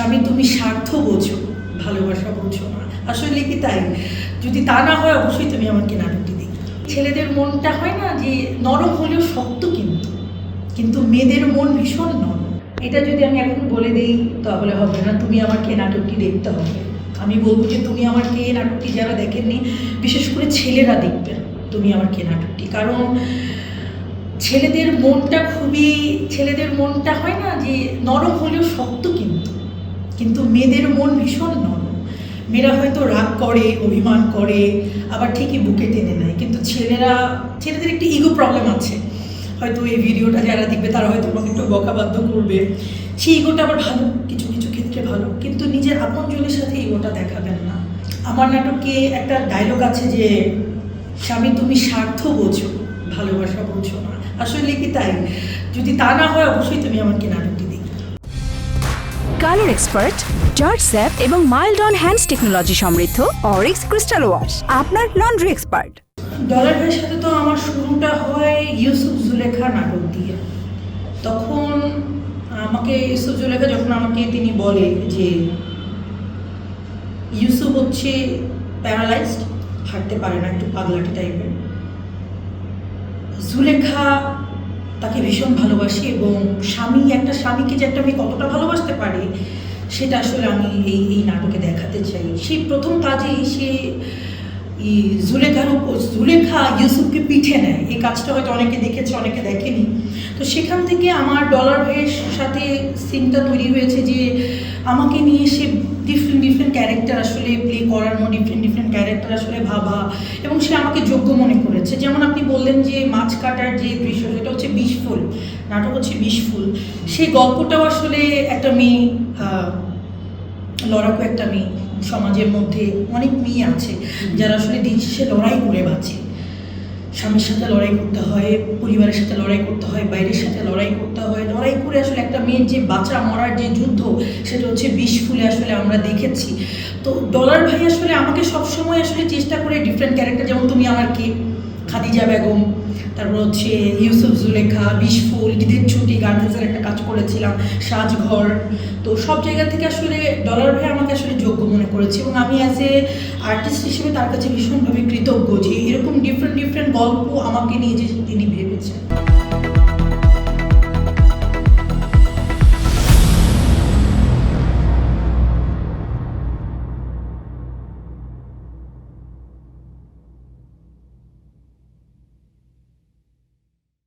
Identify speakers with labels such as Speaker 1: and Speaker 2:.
Speaker 1: স্বামী, তুমি স্বার্থ বোঝো, ভালোবাসা বোঝো না। আসলে কি তাই? যদি তা না হয়, অবশ্যই তুমি আমাকে নাটকটি দেখো ছেলেদের মনটা হয় না যে নরম হলেও শক্ত কিন্তু কিন্তু মেয়েদের মন ভীষণ নরম। এটা যদি আমি এখন বলে দিই, তাহলে হবে না। তুমি আমাকে নাটকটি দেখতে হবে। আমি বলব যে তুমি আমার কে নাটকটি যারা দেখেননি, বিশেষ করে ছেলেরা দেখবেন তুমি আমার কে নাটকটি। কারণ ছেলেদের মনটা খুবই, ছেলেদের মনটা হয় না যে নরম হলেও শক্ত কিন্তু। কিন্তু মেয়েদের মন ভীষণ নরম। মেয়েরা হয়তো রাগ করে, অভিমান করে, আবার ঠিকই বুকে টেনে নেয়। কিন্তু ছেলেরা, ছেলেদের একটি ইগো প্রবলেম আছে। হয়তো এই ভিডিওটা যারা দেখবে, তারা হয়তো আমাকে একটু বকাবাধ্য করবে। সেই ইগোটা আবার ভালো, কিছু কিছু ক্ষেত্রে ভালো। কিন্তু নিজের আপনজনের সাথে ইগোটা দেখাবেন না। আমার নাটকে একটা ডায়লগ আছে যে, স্বামী, তুমি স্বার্থ বোঝো, ভালোবাসা বোঝো না। আসলে কি তাই? যদি তা না হয়, অবশ্যই তুমি আমাকে নাটকটি
Speaker 2: কালার এক্সপার্ট, জর্জ স্যাপ এবং মাইল্ড অন হ্যান্ডস টেকনোলজি সমৃদ্ধ অরিক্স ক্রিস্টাল ওয়াশ, আপনার লন্ড্রি এক্সপার্ট।
Speaker 1: ডলার ভাইয়ের সাথে তো আমার শুরুটা হয় ইউসুফ জুলেখা নাটক দিয়ে। তখন আমাকে ইউসুফ জুলেখা যখন আমাকে তিনি বলে যে ইউসুফ হচ্ছে প্যারালাইজড হাঁটতে পারে না, একটু পাগলাটি টাইপের জুলেখা তাকে ভীষণ ভালোবাসি এবং স্বামী, একটা স্বামীকে যে একটা মেয়ে কতটা ভালোবাসতে পারে, সেটা আসলে আমি এই এই নাটকে দেখাতে চাই। সেই প্রথম কাজেই সে জুলেখার উপর, জুলেখা ইউসুফকে পিঠে নেয়। এই কাজটা হয়তো অনেকে দেখেছে, অনেকে দেখেনি। তো সেখান থেকে আমার ডলার ভাইয়ের সাথে সিনটা তৈরি হয়েছে যে আমাকে নিয়ে সে ডিফারেন্ট ডিফারেন্ট ক্যারেক্টার আসলে প্লে করানো ডিফারেন্ট ডিফারেন্ট ক্যারেক্টার আসলে ভাবা এবং সে আমাকে যোগ্য মনে করেছে। যেমন আপনি বললেন যে মাছ কাটার যে দৃশ্য, সেটা হচ্ছে নাটক হচ্ছে বিষফুল সেই গল্পটাও আসলে একটা মেয়ে লড়াকু একটা মেয়ে, সমাজের মধ্যে অনেক মেয়ে আছে যারা আসলে দিন শেষে লড়াই করে বাঁচে। স্বামীর সাথে লড়াই করতে হয়, পরিবারের সাথে লড়াই করতে হয়, বাইরের সাথে লড়াই করতে হয়। লড়াই করে আসলে একটা মেয়ের যে বাঁচা, মরার যে যুদ্ধ, সেটা হচ্ছে বিষ ফুলে আসলে আমরা দেখেছি। তো ডলার ভাই আসলে আমাকে সবসময় আসলে চেষ্টা করে ডিফারেন্ট ক্যারেক্টার যেমন তুমি আমার কে খাদিজা বেগম, তারপর হচ্ছে ইউসুফ জুলেখা, বিশফুল, ঈদের ছুটি গার্মেন্টসের একটা কাজ করেছিলাম, সাজঘর। তো সব জায়গা থেকে আসলে ডলার ভাই আমাকে আসলে যোগ্য মনে করেছে এবং আমি অ্যাজ এ আর্টিস্ট হিসেবে তার কাছে ভীষণভাবে কৃতজ্ঞ যে এরকম ডিফারেন্ট ডিফারেন্ট গল্প আমাকে নিয়ে যে তিনি ভেবেছেন।